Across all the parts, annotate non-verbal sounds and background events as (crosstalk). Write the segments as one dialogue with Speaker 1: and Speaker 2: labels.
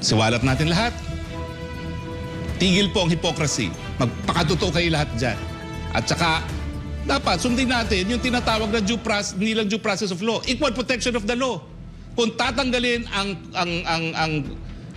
Speaker 1: Siwalat natin lahat. Tigil po ang hypocrisy. Magpakatotoo kayo lahat dyan. At saka, dapat sundin natin yung tinatawag na due process, nilang due process of law. Equal protection of the law. Kung tatanggalin ang ang ang ang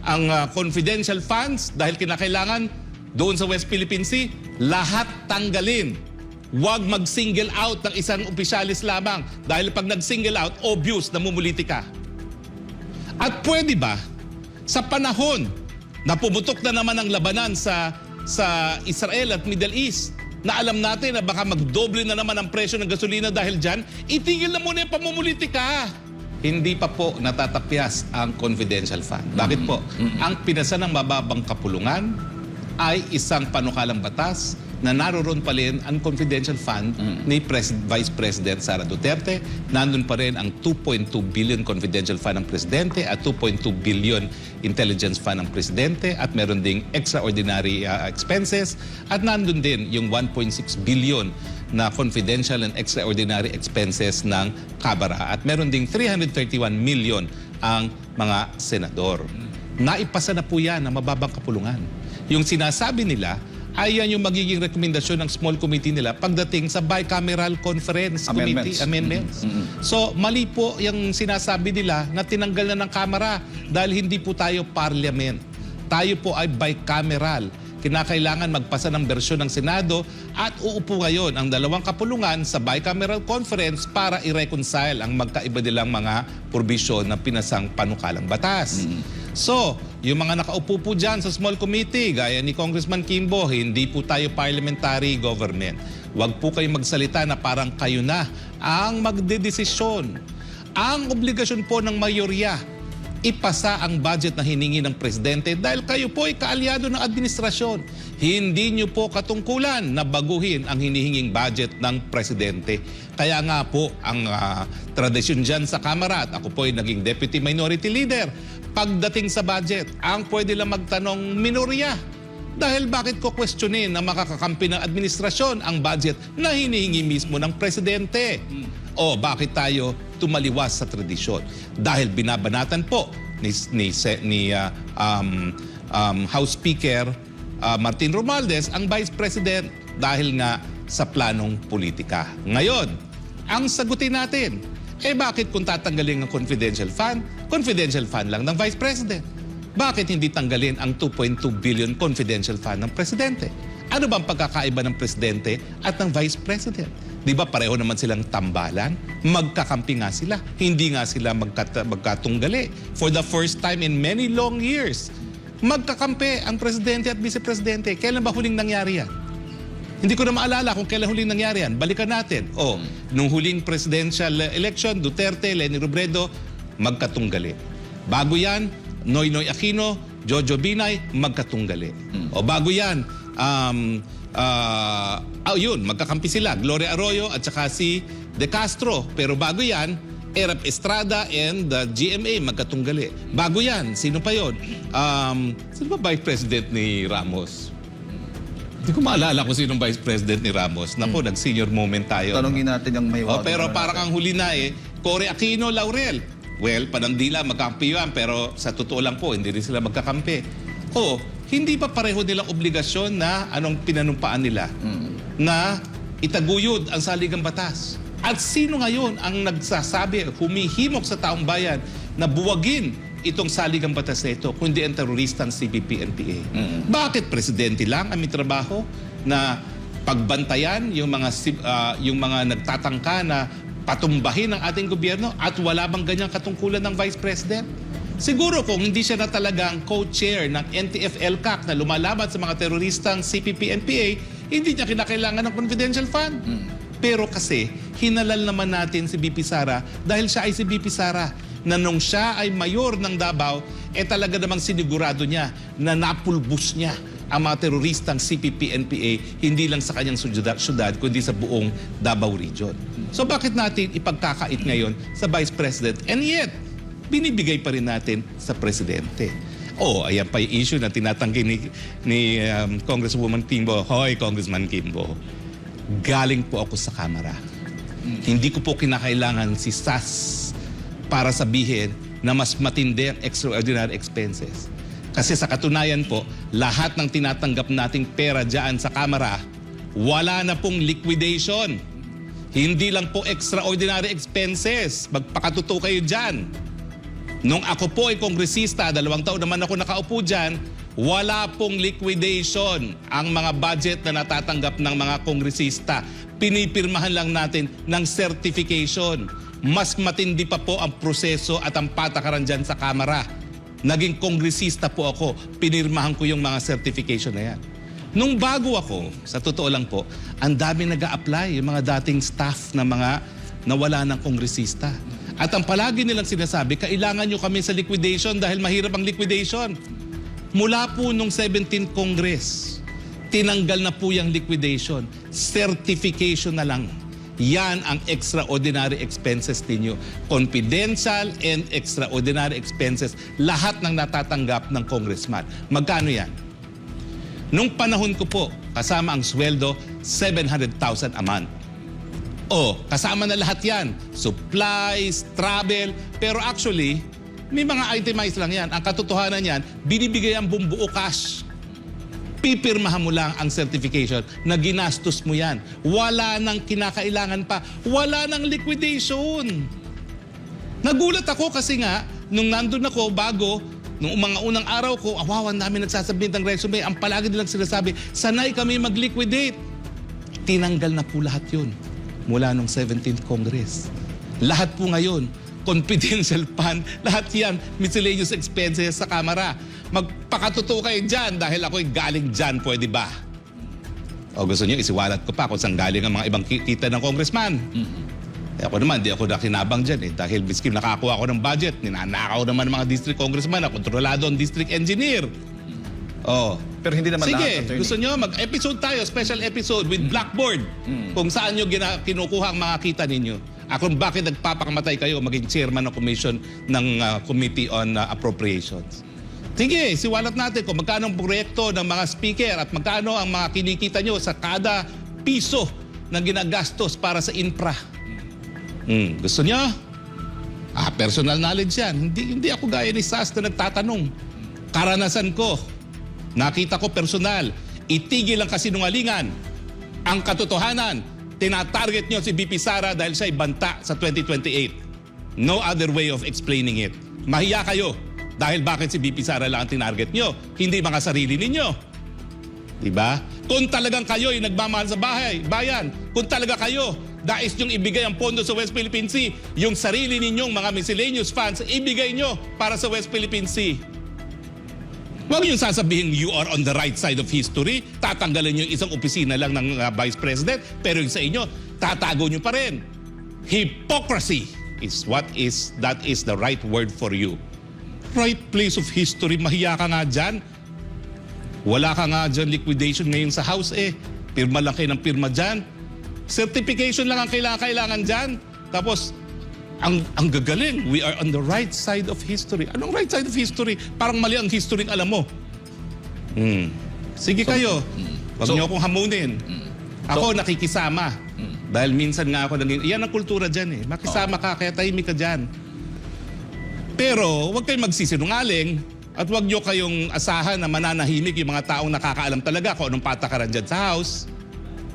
Speaker 1: ang ah, confidential funds dahil kinakailangan doon sa West Philippine Sea, lahat tanggalin. Huwag mag-single out ng isang opisyalis lamang dahil pag nag-single out, obvious na mumuliti ka. At pwede ba sa panahon na pumutok na naman ang labanan sa sa Israel at Middle East na alam natin na baka magdoble na naman ang presyo ng gasolina dahil dyan, itigil na muna yung pamumulitika. Hindi pa po natatapyas ang confidential fund. Bakit po? Ang pinasa ng mababang kapulungan ay isang panukalang batas na naroon pa rin ang confidential fund ni Pres- Vice President Sara Duterte. Nandun pa rin ang 2.2 billion confidential fund ng Presidente at 2.2 billion intelligence fund ng Presidente at meron ding extraordinary uh, expenses at nandun din yung 1.6 billion na confidential and extraordinary expenses ng Kabara at meron ding 331 million ang mga senador. Naipasa na po yan ng mababang kapulungan. Yung sinasabi nila ay yan yung magiging rekomendasyon ng small committee nila pagdating sa bicameral conference committee
Speaker 2: Amendments.
Speaker 1: amendments. So mali po yung sinasabi nila na tinanggal na ng Kamara dahil hindi po tayo parliament. Tayo po ay bicameral. Kinakailangan magpasa ng bersyon ng Senado at uupo ngayon ang dalawang kapulungan sa bicameral conference para i-reconcile ang magkaiba nilang mga provision ng pinasang panukalang batas. So, yung mga nakaupo po dyan sa small committee, gaya ni Congressman Kimbo, hindi po tayo parliamentary government. Huwag po kayo magsalita na parang kayo na ang magdedesisyon. Ang obligasyon po ng mayorya, ipasa ang budget na hiningi ng presidente dahil kayo po ay kaalyado ng administrasyon. Hindi nyo po katungkulan na baguhin ang hinihinging budget ng presidente. Kaya nga po ang ah, tradisyon dyan sa Kamara at ako po ay naging deputy minority leader. Pagdating sa budget, ang pwede lang magtanong minorya. Dahil bakit ko questionin na makakakampi ng administrasyon ang budget na hinihingi mismo ng presidente? O bakit tayo tumaliwas sa tradisyon? Dahil binabanatan po ni, ni, ni ah, um, um, House Speaker ah, Martin Romualdez ang Vice President dahil nga sa planong politika. Ngayon, ang sagutin natin, eh bakit kung tatanggalin ang confidential fund, confidential fund lang ng Vice President? Bakit hindi tanggalin ang 2.2 billion confidential fund ng Presidente? Ano bang pagkakaiba ng Presidente at ng Vice President? Di ba pareho naman silang tambalan? Magkakampi nga sila. Hindi nga sila magkat- magkatunggali. For the first time in many long years, magkakampi ang Presidente at Vice Presidente. Kailan ba huling nangyari yan? Hindi ko na maalala kung kailan huling nangyari yan. Balikan natin. O, nung huling presidential election, Duterte, Leni Robredo, magkatunggali. Bago yan, Noynoy Aquino, Jojo Binay, magkatunggali. O bago yan, um, ah, oh, yun, magkakampi sila. Gloria Arroyo at saka si De Castro. Pero bago yan, Erap Estrada and the GMA magkatunggali. Bago yan, sino pa yon? Um, sino ba Vice President ni Ramos? Hindi ko maalala kung sinong Vice President ni Ramos. Naku, nag-senior moment tayo.
Speaker 2: Tanongin natin yung may
Speaker 1: Oh, pero parang ang huli na eh, Cory Aquino, Laurel. Well, panandila, magkakampi yan, pero sa totoo lang po, hindi rin sila magkakampi. O, hindi pa pareho nilang obligasyon na anong pinanumpaan nila na itaguyod ang saligang batas. At sino ngayon ang nagsasabi, humihimok sa taong bayan na buwagin itong saligang batas na ito, kundi ang teroristang CPP-NPA? Bakit presidente lang ang may trabaho na pagbantayan yung mga ah, yung mga nagtatangka na patumbahin ang ating gobyerno at wala bang ganyang katungkulan ng Vice President? Siguro kung hindi siya na talagang co-chair ng NTF-LCAC na lumalaban sa mga teroristang CPP-NPA, hindi niya kinakailangan ng confidential fund. Pero kasi, hinalal naman natin si BP Sara dahil siya ay si BP Sara na nung siya ay mayor ng Davao, eh talaga namang sinigurado niya na napulbus niya ang mga teroristang CPP-NPA hindi lang sa kanyang syudad kundi sa buong Davao Region. So bakit natin ipagkakait ngayon sa Vice President? And yet, binibigay pa rin natin sa Presidente. Oh, ayan pa yung issue na tinatanggi ni, ni um, Congresswoman Kimbo. Hoy, Congressman Kimbo, galing po ako sa Kamara. Hindi ko po kinakailangan si SAS para sabihin na mas matindi ang extraordinary expenses. Kasi sa katunayan po, lahat ng tinatanggap nating pera dyan sa Kamara, wala na pong liquidation. Hindi lang po extraordinary expenses. Magpakatuto kayo dyan. Nung ako po ay kongresista, dalawang taon naman ako nakaupo dyan, wala pong liquidation ang mga budget na natatanggap ng mga kongresista. Pinipirmahan lang natin ng certification. Mas matindi pa po ang proseso at ang patakaran dyan sa Kamara. Naging kongresista po ako, pinirmahan ko yung mga certification na yan. Nung bago ako, sa totoo lang po, ang dami nag apply yung mga dating staff na mga nawala ng kongresista. At ang palagi nilang sinasabi, kailangan nyo kami sa liquidation dahil mahirap ang liquidation. Mula po nung 17th Congress, tinanggal na po yung liquidation. Certification na lang. Yan ang extraordinary expenses ninyo. Confidential and extraordinary expenses, lahat ng natatanggap ng congressman. Magkano yan? Nung panahon ko po, kasama ang sweldo, 700,000 a month. O, kasama na lahat yan. Supplies, travel. Pero actually, may mga itemized lang yan. Ang katotohanan yan, binibigay ang bumbuo cash. Pipirmahan mo lang ang certification na ginastos mo yan. Wala nang kinakailangan pa. Wala nang liquidation. Nagulat ako kasi nga, nung nandun ako bago, nung mga unang araw ko, awawan namin nagsasabit ng resume, ang palagi nilang sinasabi, sanay kami mag-liquidate. Tinanggal na po lahat yun mula nung 17th Congress. Lahat po ngayon, (laughs) confidential fund, lahat yan, miscellaneous expenses sa Kamara. Magpakatotoo kayo dyan dahil ako'y galing dyan, pwede ba? O gusto niyo, isiwalat ko pa kung saan galing ang mga ibang ki- kita ng congressman. Eh, ako naman, di ako nakinabang dyan eh. Dahil biskim nakakuha ako ng budget, ninanakaw naman ng mga district congressman, ako kontrolado ang district engineer. Oh.
Speaker 2: Pero hindi naman lahat,
Speaker 1: Sige,
Speaker 2: attorney.
Speaker 1: gusto nyo mag-episode tayo, special episode with Blackboard. Kung saan nyo gina- kinukuha ang mga kita ninyo. Ako bakit nagpapakamatay kayo maging chairman ng commission ng uh, Committee on uh, Appropriations. Sige, siwalat natin kung magkano ang proyekto ng mga speaker at magkano ang mga kinikita nyo sa kada piso na ginagastos para sa infra. Hmm, gusto nyo? Ah, personal knowledge yan. Hindi, hindi ako gaya ni Sas na nagtatanong. Karanasan ko. Nakita ko personal. Itigil ang kasinungalingan. Ang katotohanan, tinatarget nyo si BP Sara dahil siya'y banta sa 2028. No other way of explaining it. Mahiya kayo dahil bakit si BP Sara lang ang tinarget nyo, hindi mga sarili ninyo. Diba? Kung talagang kayo ay nagmamahal sa bahay, bayan, kung talaga kayo, dais nyong ibigay ang pondo sa West Philippine Sea, yung sarili ninyong mga miscellaneous funds, ibigay nyo para sa West Philippine Sea. Huwag yung sasabihin you are on the right side of history, tatanggalin yung isang opisina lang ng uh, Vice President, pero yung sa inyo, tatago nyo pa rin. Hypocrisy is what is, that is the right word for you. Right place of history, mahiya ka nga dyan. Wala ka nga dyan liquidation ngayon sa house eh. Pirma lang kayo ng pirma dyan. Certification lang ang kailangan, kailangan dyan. Tapos, ang, ang gagaling, we are on the right side of history. Anong right side of history? Parang mali ang history alam mo. Hmm. Sige kayo. Huwag
Speaker 2: So-
Speaker 1: niyo akong hamunin. Ako nakikisama. Dahil minsan nga ako naging... Yan ang kultura dyan eh. Makisama ka, kaya tahimik ka dyan. Pero huwag kayong magsisinungaling at huwag nyo kayong asahan na mananahimik yung mga taong nakakaalam talaga kung anong patakaran dyan sa house.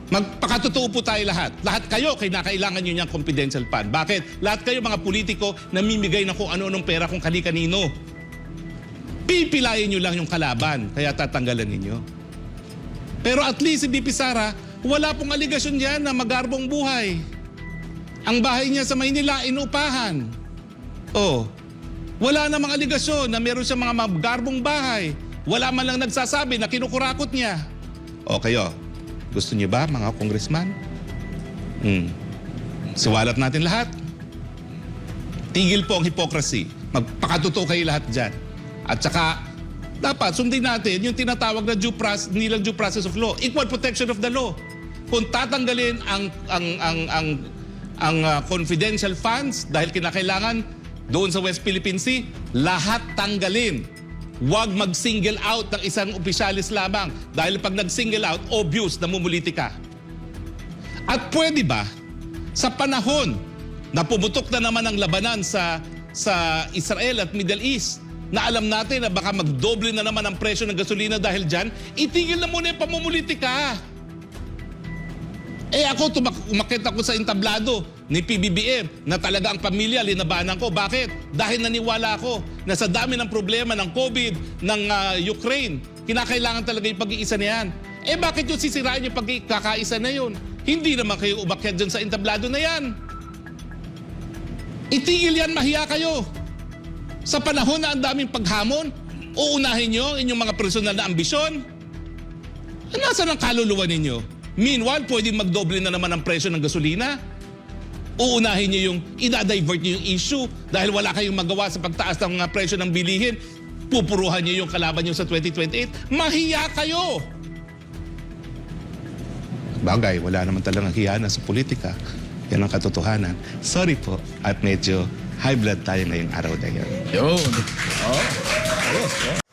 Speaker 1: Magpakatotoo po tayo lahat. Lahat kayo, kailangan nyo niyang confidential fund. Bakit? Lahat kayo mga politiko namimigay na kung ano-anong pera kung kani-kanino. Pipilayin nyo lang yung kalaban, kaya tatanggalan ninyo. Pero at least si BP Sara, wala pong aligasyon diyan na magarbong buhay. Ang bahay niya sa Maynila, inupahan. Oh, wala namang aligasyon na meron siya mga magarbong bahay. Wala man lang nagsasabi na kinukurakot niya. O kayo, gusto niyo ba mga congressman? Hmm. Siwalat natin lahat. Tigil po ang hypocrisy. Magpakatotoo kayo lahat dyan. At saka, dapat sundin natin yung tinatawag na due process, nilang due process of law, equal protection of the law. Kung tatanggalin ang ang ang ang ang uh, confidential funds dahil kinakailangan doon sa West Philippine Sea, lahat tanggalin. Huwag mag-single out ng isang opisyalis lamang dahil pag nag-single out, obvious na mumuliti ka. At pwede ba, sa panahon na pumutok na naman ang labanan sa sa Israel at Middle East na alam natin na baka magdoble na naman ang presyo ng gasolina dahil dyan, itigil na muna yung pamumulitika. Eh ako, tumak- umakit ako sa entablado ni PBBM na talaga ang pamilya, linabanan ko. Bakit? Dahil naniwala ako na sa dami ng problema ng COVID, ng ah, Ukraine, kinakailangan talaga yung pag-iisa na yan. Eh bakit yung sisirain yung pagkakaisa na yun? Hindi naman kayo umakyat dyan sa entablado na yan. Itigil yan, mahiya kayo. Sa panahon na ang daming paghamon, uunahin nyo inyong mga personal na ambisyon. Nasaan ang kaluluwa ninyo? Meanwhile, pwedeng magdoble na naman ang presyo ng gasolina. Uunahin nyo yung, idadivert nyo yung issue dahil wala kayong magawa sa pagtaas ng mga presyo ng bilihin. Pupuruhan nyo yung kalaban nyo sa 2028. Mahiya kayo! Bagay, wala naman talagang hiyana sa politika. Yan ang katotohanan. Sorry po, at medyo high blood tayo ngayong araw na yan.
Speaker 2: Yun. Oh. Ayos, oh.